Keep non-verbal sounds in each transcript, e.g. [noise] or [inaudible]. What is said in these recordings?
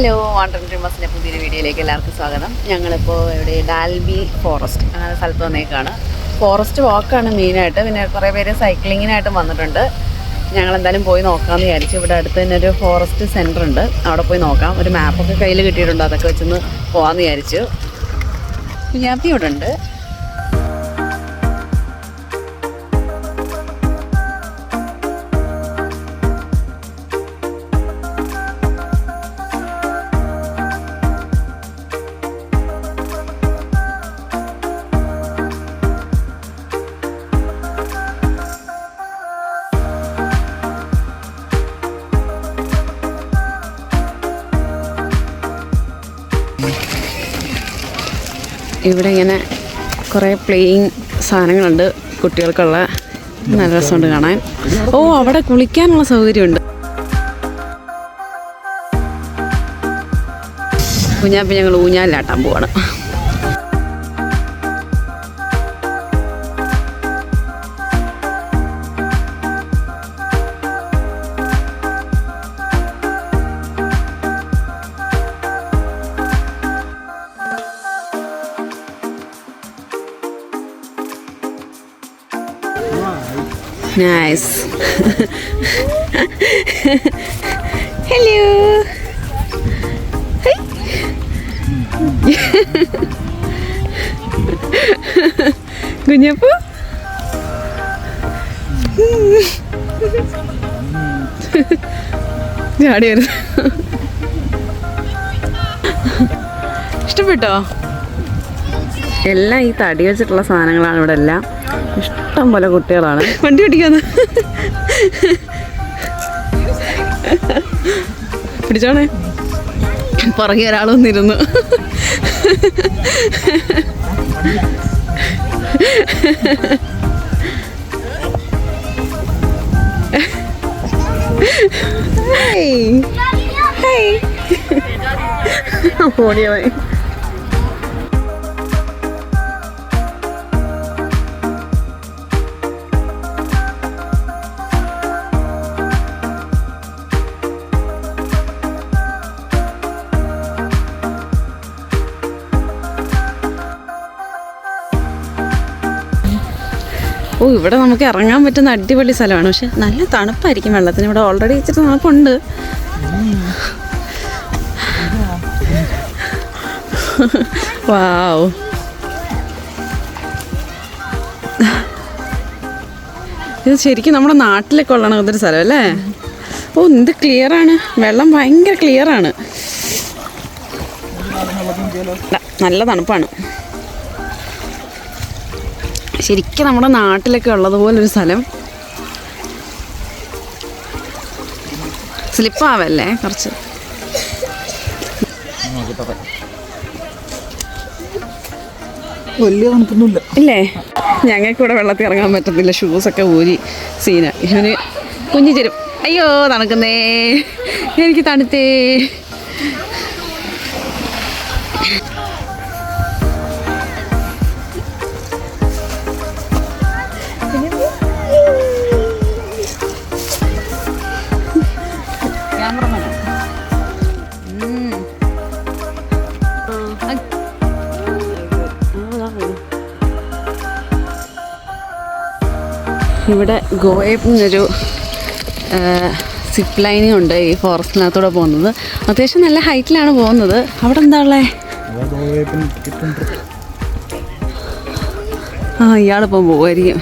Hello wander ഡ്രീമേഴ്സിന്റെ പുതിയൊരു വീഡിയോയിലേക്ക് എല്ലാവർക്കും സ്വാഗതം. ഞങ്ങളിപ്പോൾ ഇവിടെ ഡാൽബി ഫോറസ്റ്റ് അങ്ങനെ സ്ഥലത്ത് വന്നേക്കാണ്. ഫോറസ്റ്റ് വാക്കാണ് മെയിനായിട്ട് പിന്നെ കുറേ പേര് സൈക്ലിങ്ങിനായിട്ടും വന്നിട്ടുണ്ട്. ഞങ്ങൾ എന്തായാലും പോയി നോക്കാമെന്ന് വിചാരിച്ചു. ഇവിടെ അടുത്ത് തന്നെ ഒരു ഫോറസ്റ്റ് സെന്റർ ഉണ്ട്. അവിടെ പോയി നോക്കാം. ഒരു മാപ്പൊക്കെ കയ്യിൽ കിട്ടിയിട്ടുണ്ട്? അതൊക്കെ വെച്ചൊന്ന് പോകാമെന്ന് വിചാരിച്ചു. കുഞ്ഞാപ്പി ഇവിടെ ഉണ്ട് ഇവിടെ ഇങ്ങനെ കുറേ പ്ലേയിങ് സാധനങ്ങളുണ്ട് കുട്ടികൾക്കുള്ള. നല്ല രസമുണ്ട് കാണാൻ. ഓ അവിടെ കുളിക്കാനുള്ള സൗകര്യമുണ്ട്. കുഞ്ഞാപ്പ് ഞങ്ങൾ ഊഞ്ഞാലിലാട്ടാൻ പോവാണ്. Nice. [laughs] Hello. കുഞ്ഞപ്പു [laughs] [laughs] ചാടി വരുന്നു. ഇഷ്ടപ്പെട്ടോ? എല്ലാം ഈ തടി വെച്ചിട്ടുള്ള സാധനങ്ങളാണ് ഇവിടെ എല്ലാം. ഇഷ്ടം പോലെ കുട്ടികളാണ്. വണ്ടി ഓടിക്കാന്ന് പിടിച്ചോണേ. പുറകെ ഒരാളൊന്നിരുന്നു ഹേയ് ഹേയ് [laughs] ഓടിയവൻ. ഓ ഇവിടെ നമുക്ക് ഇറങ്ങാൻ പറ്റുന്ന അടിപൊളി സ്ഥലമാണ്. പക്ഷെ നല്ല തണുപ്പായിരിക്കും വെള്ളത്തിന്. ഇവിടെ ഓൾറെഡി ഇച്ചിരി തണുപ്പുണ്ട്. വാവ് ഇത് ശരിക്കും നമ്മുടെ നാട്ടിലൊക്കെ ഉള്ള ഒരു സ്ഥലം അല്ലേ? ഓ എന്ത് ക്ലിയർ ആണ്. വെള്ളം ഭയങ്കര ക്ലിയർ ആണ്. നല്ല തണുപ്പാണ്. ശരിക്കും നമ്മുടെ നാട്ടിലൊക്കെ ഉള്ളതുപോലൊരു സ്ഥലം. സ്ലിപ്പാവല്ലേ കുറച്ച്? വലിയ തണുപ്പൊന്നുമില്ല. ഇല്ലേ? ഞങ്ങൾക്കിവിടെ വെള്ളത്തിൽ ഇറങ്ങാൻ പറ്റത്തില്ല. ഷൂസൊക്കെ ഊരി സീന ഇവന് കുഞ്ഞു തരും അയ്യോ തണുക്കുന്നേ. എനിക്ക് തണുത്തേ. ഇവിടെ ഗോയപ്പിന്നൊരു സിപ്പ് ലൈനിങ് ഉണ്ട് ഈ ഫോറസ്റ്റിനകത്തൂടെ പോകുന്നത്. അത്യാവശ്യം നല്ല ഹൈറ്റിലാണ് പോകുന്നത്. അവിടെ എന്താ ഉള്ളേ? ആ ഇയാളിപ്പം പോകുമായിരിക്കും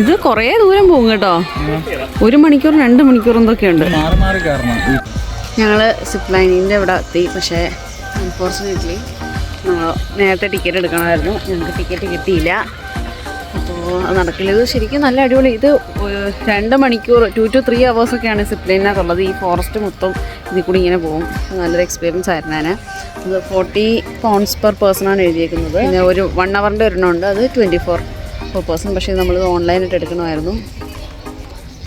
ഇത് കുറേ ദൂരം പോകും കേട്ടോ. ഒരു മണിക്കൂർ രണ്ട് മണിക്കൂർ എന്തൊക്കെ ഉണ്ട്. മാറി കയറണം ഞങ്ങൾ സിപ്പ് ലൈനിന്റെ ഇവിടെ എത്തി. പക്ഷേ അൺഫോർച്ചുനേറ്റ്ലി നമ്മൾ നേരത്തെ ടിക്കറ്റ് എടുക്കണമായിരുന്നു. ഞങ്ങൾക്ക് ടിക്കറ്റ് കിട്ടിയില്ല. അപ്പോൾ അത് നടക്കില്ല. ഇത് ശരിക്കും നല്ല അടിപൊളി. ഇത് രണ്ട് മണിക്കൂർ ടു ടു ത്രീ അവേഴ്സൊക്കെയാണ് സിപ്ലൈനകത്തുള്ളത്. ഈ ഫോറസ്റ്റ് മൊത്തം ഇതിൽ കൂടി ഇങ്ങനെ പോകും. നല്ലൊരു എക്സ്പീരിയൻസ് ആയിരുന്നു ഞാൻ ഇത് ഫോർട്ടി പൗണ്ട്സ് പെർ പേഴ്സൺ ആണ് എഴുതിയേക്കുന്നത്. പിന്നെ ഒരു വൺ അവറിന്റെ ഒരെണ്ണമുണ്ട് അത് ട്വന്റി ഫോർ പെർ പേഴ്സൺ പക്ഷേ നമ്മൾ ഓൺലൈനായിട്ട് എടുക്കണമായിരുന്നു.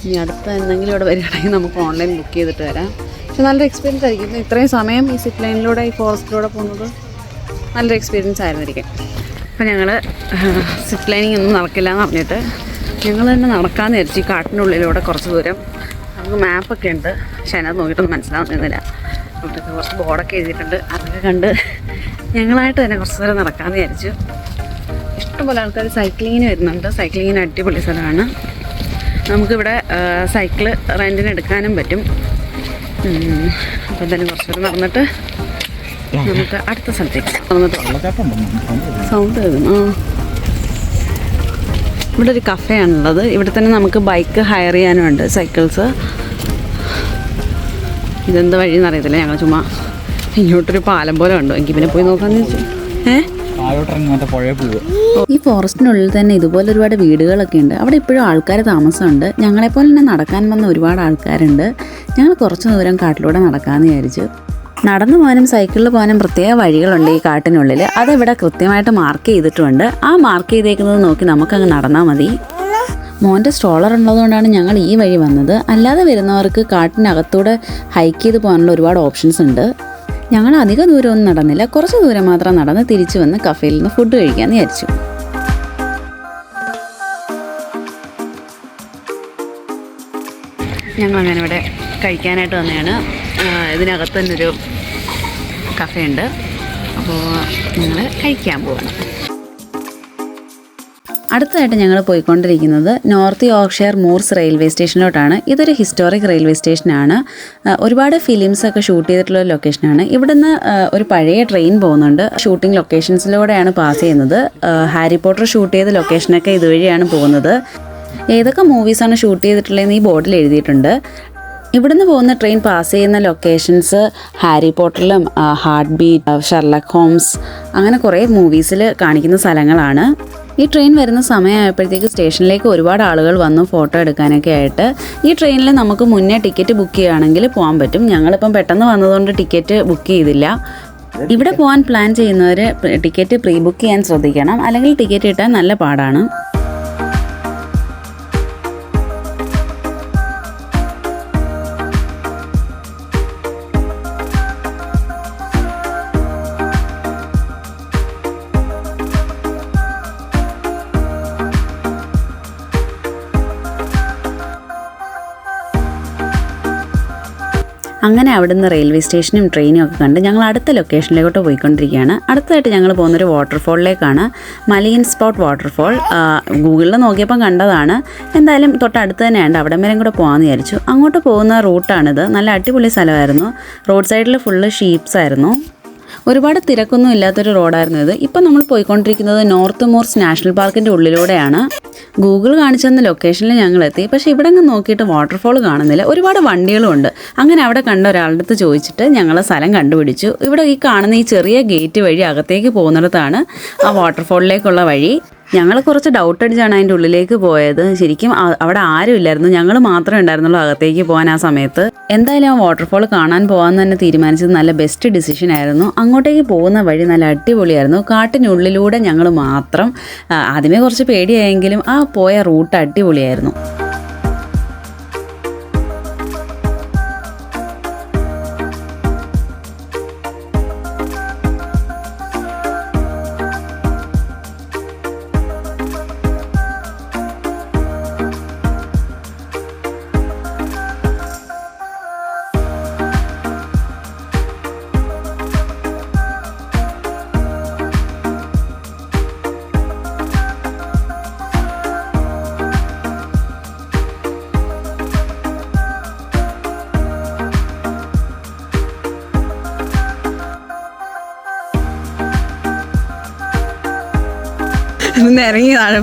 ഇനി അടുത്ത എന്തെങ്കിലും ഇവിടെ വരികയാണെങ്കിൽ നമുക്ക് ഓൺലൈൻ ബുക്ക് ചെയ്തിട്ട് വരാം. പക്ഷെ നല്ലൊരു എക്സ്പീരിയൻസ് ആയിരിക്കും. ഇത്രയും സമയം ഈ സിപ്പ് ലൈനിലൂടെ ഈ ഫോറസ്റ്റിലൂടെ പോകുന്നത് നല്ലൊരു എക്സ്പീരിയൻസ് ആയിരുന്നിരിക്കും. അപ്പോൾ ഞങ്ങൾ സിപ്പ് ലൈനിങ് ഒന്നും നടക്കില്ല എന്ന് പറഞ്ഞിട്ട് ഞങ്ങൾ തന്നെ നടക്കാമെന്ന് വിചാരിച്ചു ഈ കാട്ടിനുള്ളിലൂടെ കുറച്ച് ദൂരം നമുക്ക് മാപ്പൊക്കെ ഉണ്ട്. പക്ഷെ അതിനകത്ത് നോക്കിയിട്ടൊന്നും മനസ്സിലാവുന്നില്ല. അതൊക്കെ കുറച്ച് ബോർഡൊക്കെ എഴുതിയിട്ടുണ്ട്. അതൊക്കെ കണ്ട് ഞങ്ങളായിട്ട് തന്നെ കുറച്ച് ദൂരം നടക്കാമെന്ന് വിചാരിച്ചു. ഇഷ്ടംപോലെ ആൾക്കാർ സൈക്ലിങ്ങിന് വരുന്നുണ്ട്. സൈക്ലിങ്ങിന് അടിപൊളി സ്ഥലമാണ്. നമുക്കിവിടെ സൈക്കിൾ റെന്റിന് എടുക്കാനും പറ്റും. അപ്പം അപ്പോൾ എന്തായാലും കുറച്ച് നേരം നടന്നിട്ട് നമുക്ക് അടുത്ത സ്ഥലത്തേക്ക് സൗണ്ട് കേൾക്കുന്നു ആ. ഇവിടെ ഒരു കഫേയാണുള്ളത് ഇവിടെ തന്നെ നമുക്ക് ബൈക്ക് ഹയർ ചെയ്യാനുണ്ട്. സൈക്കിൾസ് ഇതെന്ത് വഴിയെന്ന് അറിയത്തില്ല. ഞങ്ങൾ ചുമ്മാ ഇങ്ങോട്ടൊരു പാലം പോലെ ഉണ്ടോ എങ്കിൽ പിന്നെ പോയി നോക്കാന്ന് വെച്ചു ഈ ഫോറസ്റ്റിനുള്ളിൽ തന്നെ ഇതുപോലെ ഒരുപാട് വീടുകളൊക്കെ ഉണ്ട്. അവിടെ ഇപ്പോഴും ആൾക്കാർ താമസമുണ്ട്. ഞങ്ങളെപ്പോലെ തന്നെ നടക്കാൻ വന്ന ഒരുപാട് ആൾക്കാരുണ്ട്. ഞങ്ങൾ കുറച്ച് ദൂരം കാട്ടിലൂടെ നടക്കാമെന്ന് വിചാരിച്ചു. നടന്നു പോകാനും സൈക്കിളിൽ പോകാനും പ്രത്യേക വഴികളുണ്ട് ഈ കാട്ടിനുള്ളിൽ അതിവിടെ കൃത്യമായിട്ട് മാർക്ക് ചെയ്തിട്ടുണ്ട്. ആ മാർക്ക് ചെയ്തേക്കുന്നത് നോക്കി നമുക്കങ്ങ് നടന്നാൽ മതി. മോന്റെ സ്ട്രോളർ ഉള്ളതുകൊണ്ടാണ് ഞങ്ങൾ ഈ വഴി വന്നത്. അല്ലാതെ വരുന്നവർക്ക് കാട്ടിനകത്തൂടെ ഹൈക്ക് ചെയ്ത് പോകാനുള്ള ഒരുപാട് ഓപ്ഷൻസ് ഉണ്ട്. ഞങ്ങൾ അധിക ദൂരമൊന്നും നടന്നില്ല. കുറച്ച് ദൂരം മാത്രം നടന്ന് തിരിച്ചു വന്ന് കഫേയിൽ നിന്ന് ഫുഡ് കഴിക്കാമെന്ന് വിചാരിച്ചു. ഞങ്ങൾ അങ്ങനെ ഇവിടെ കഴിക്കാനായിട്ട് വന്നതാണ്. ഇതിനകത്ത് തന്നെ ഒരു കഫേ ഉണ്ട് അപ്പോൾ ഞങ്ങൾ കഴിക്കാൻ പോവാണ്. അടുത്തതായിട്ട് ഞങ്ങൾ പോയിക്കൊണ്ടിരിക്കുന്നത് നോർത്ത് യോർക്ക്ഷയർ മൂർസ് റെയിൽവേ സ്റ്റേഷനിലോട്ടാണ്. ഇതൊരു ഹിസ്റ്റോറിക് റെയിൽവേ സ്റ്റേഷനാണ്. ഒരുപാട് ഫിലിംസ് ഒക്കെ ഷൂട്ട് ചെയ്തിട്ടുള്ള ഒരു ലൊക്കേഷനാണ്. ഇവിടുന്ന് ഒരു പഴയ ട്രെയിൻ പോകുന്നുണ്ട്. ഷൂട്ടിംഗ് ലൊക്കേഷൻസിലൂടെയാണ് പാസ് ചെയ്യുന്നത്. ഹാരി പോട്ടർ ഷൂട്ട് ചെയ്ത ലൊക്കേഷനൊക്കെ ഇതുവഴിയാണ് പോകുന്നത്. ഏതൊക്കെ മൂവീസാണ് ഷൂട്ട് ചെയ്തിട്ടുള്ളതെന്ന് ഈ ബോർഡിൽ എഴുതിയിട്ടുണ്ട്. ഇവിടുന്ന് പോകുന്ന ട്രെയിൻ പാസ് ചെയ്യുന്ന ലൊക്കേഷൻസ് ഹാരി പോട്ടറിലും ഹാർട്ട് ബീറ്റ് ഷെർലക് ഹോംസ് അങ്ങനെ കുറേ മൂവീസിൽ കാണിക്കുന്ന സ്ഥലങ്ങളാണ്. ഈ ട്രെയിൻ വരുന്ന സമയമായപ്പോഴത്തേക്ക് സ്റ്റേഷനിലേക്ക് ഒരുപാട് ആളുകൾ വന്നു ഫോട്ടോ എടുക്കാനൊക്കെ ആയിട്ട്. ഈ ട്രെയിനിൽ നമുക്ക് മുന്നേ ടിക്കറ്റ് ബുക്ക് ചെയ്യുകയാണെങ്കിൽ പോകാൻ പറ്റും. ഞങ്ങളിപ്പം പെട്ടെന്ന് വന്നതുകൊണ്ട് ടിക്കറ്റ് ബുക്ക് ചെയ്തില്ല. ഇവിടെ പോകാൻ പ്ലാൻ ചെയ്യുന്നവർ ടിക്കറ്റ് പ്രീ ബുക്ക് ചെയ്യാൻ ശ്രദ്ധിക്കണം. അല്ലെങ്കിൽ ടിക്കറ്റ് കിട്ടാൻ നല്ല പാടാണ്. അങ്ങനെ അവിടുന്ന് റെയിൽവേ സ്റ്റേഷനും ട്രെയിനും ഒക്കെ കണ്ട് ഞങ്ങൾ അടുത്ത ലൊക്കേഷനിലേക്കോട്ട് പോയിക്കൊണ്ടിരിക്കുകയാണ്. അടുത്തായിട്ട് ഞങ്ങൾ പോകുന്നൊരു വാട്ടർഫോളിലേക്കാണ് മലയൻ സ്പോട്ട് വാട്ടർഫോൾ ഗൂഗിളിൽ നോക്കിയപ്പോൾ കണ്ടതാണ്. എന്തായാലും തൊട്ടടുത്ത് തന്നെയുണ്ട് അവിടെ വരെയും കൂടെ പോകാമെന്ന് വിചാരിച്ചു. അങ്ങോട്ട് പോകുന്ന റൂട്ടാണിത്. നല്ല അടിപൊളി സ്ഥലമായിരുന്നു. റോഡ് സൈഡിൽ ഫുള്ള് ഷീപ്സ് ആയിരുന്നു. ഒരുപാട് തിരക്കൊന്നും ഇല്ലാത്തൊരു റോഡായിരുന്നു ഇത്. ഇപ്പം നമ്മൾ പോയിക്കൊണ്ടിരിക്കുന്നത് നോർത്ത് മോർസ് നാഷണൽ പാർക്കിന്റെ ഉള്ളിലൂടെയാണ്. ഗൂഗിൾ കാണിച്ചു തന്ന ലൊക്കേഷനിൽ ഞങ്ങൾ എത്തി. പക്ഷേ ഇവിടെ അങ്ങ് നോക്കിയിട്ട് വാട്ടർഫോൾ കാണുന്നില്ല. ഒരുപാട് വണ്ടികളും ഉണ്ട്. അങ്ങനെ അവിടെ കണ്ട ഒരാളുടെ അടുത്ത് ചോദിച്ചിട്ട് ഞങ്ങൾ സ്ഥലം കണ്ടുപിടിച്ചു. ഇവിടെ ഈ കാണുന്ന ഈ ചെറിയ ഗേറ്റ് വഴി അകത്തേക്ക് പോകുന്നിടത്താണ് ആ വാട്ടർഫോളിലേക്കുള്ള വഴി. ഞങ്ങൾ കുറച്ച് ഡൗട്ട് അടിച്ചാണ് അതിന്റെ ഉള്ളിലേക്ക് പോയത്. ശരിക്കും അവിടെ ആരും ഇല്ലായിരുന്നു. ഞങ്ങൾ മാത്രമേ ഉണ്ടായിരുന്നുള്ളൂ അകത്തേക്ക് പോകാൻ ആ സമയത്ത്. എന്തായാലും ആ വാട്ടർഫോൾ കാണാൻ പോകാൻ തന്നെ തീരുമാനിച്ചത് നല്ല ബെസ്റ്റ് ഡിസിഷൻ ആയിരുന്നു. അങ്ങോട്ടേക്ക് പോകുന്ന വഴി നല്ല അടിപൊളിയായിരുന്നു. കാട്ടിനുള്ളിലൂടെ ഞങ്ങൾ മാത്രം ആദ്യമേ കുറച്ച് പേടിയായെങ്കിലും ആ പോയ റൂട്ട് അടിപൊളിയായിരുന്നു. ഇറങ്ങി താഴെ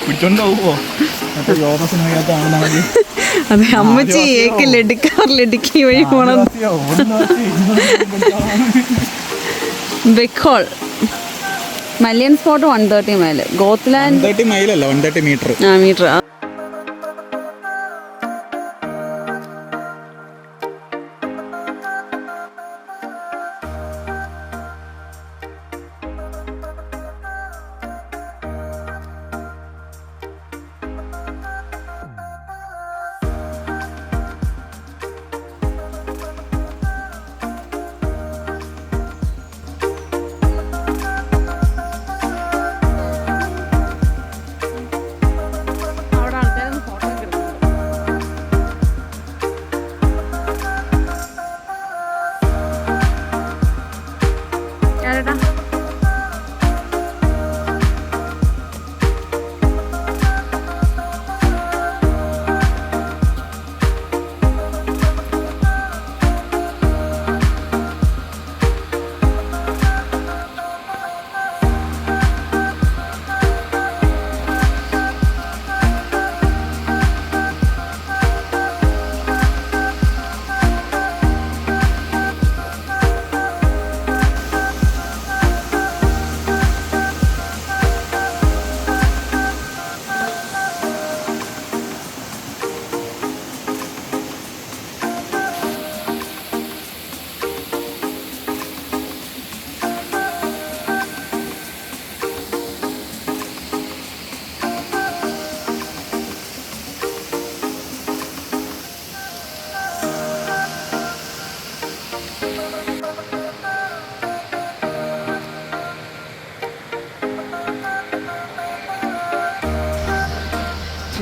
പിടിച്ചോണ്ട് പോവോ മറ്റേ യോഗ സിനിമയ്ക്കകത്താണ് മതി അതെ അമ്മച്ചി ഏക്ക് ലഡുക്കാർ ലഡുക്കി വഴി പോണം Beck Hole. Mallyan Spout one thirty mile Goathland metre ആ മീറ്റർ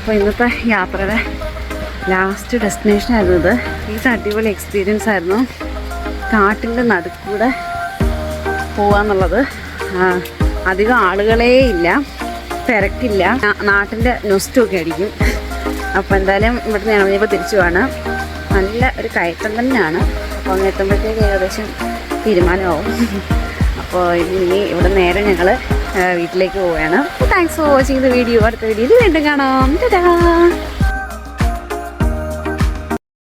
അപ്പോൾ ഇന്നത്തെ യാത്രയുടെ ലാസ്റ്റ് ഡെസ്റ്റിനേഷൻ ആയിരുന്നു ഇത്. ഇത് അടിപൊളി എക്സ്പീരിയൻസ് ആയിരുന്നു. കാട്ടിന്റെ നടുക്കൂടെ പോവാന്നുള്ളത്. അധികം ആളുകളേ ഇല്ല. തിരക്കില്ല. നാട്ടിന്റെ നൊസ്റ്റൊക്കെ അടിക്കും അപ്പോൾ എന്തായാലും ഇവിടുന്ന് ഞങ്ങൾ ഇപ്പോൾ തിരിച്ചു പോവാണ്. നല്ല ഒരു കയറ്റം തന്നെയാണ്. അപ്പോൾ അങ്ങ് എത്തുമ്പോഴത്തേക്ക് ഏകദേശം തീരുമാനമാവും. അപ്പോൾ ഇനി ഇവിടെ നേരെ ഞങ്ങൾ വീട്ടിലേക്ക് പോവുകയാണ്. Thanks for watching the video അടുത്ത വീഡിയോയിൽ വീണ്ടും കാണാം.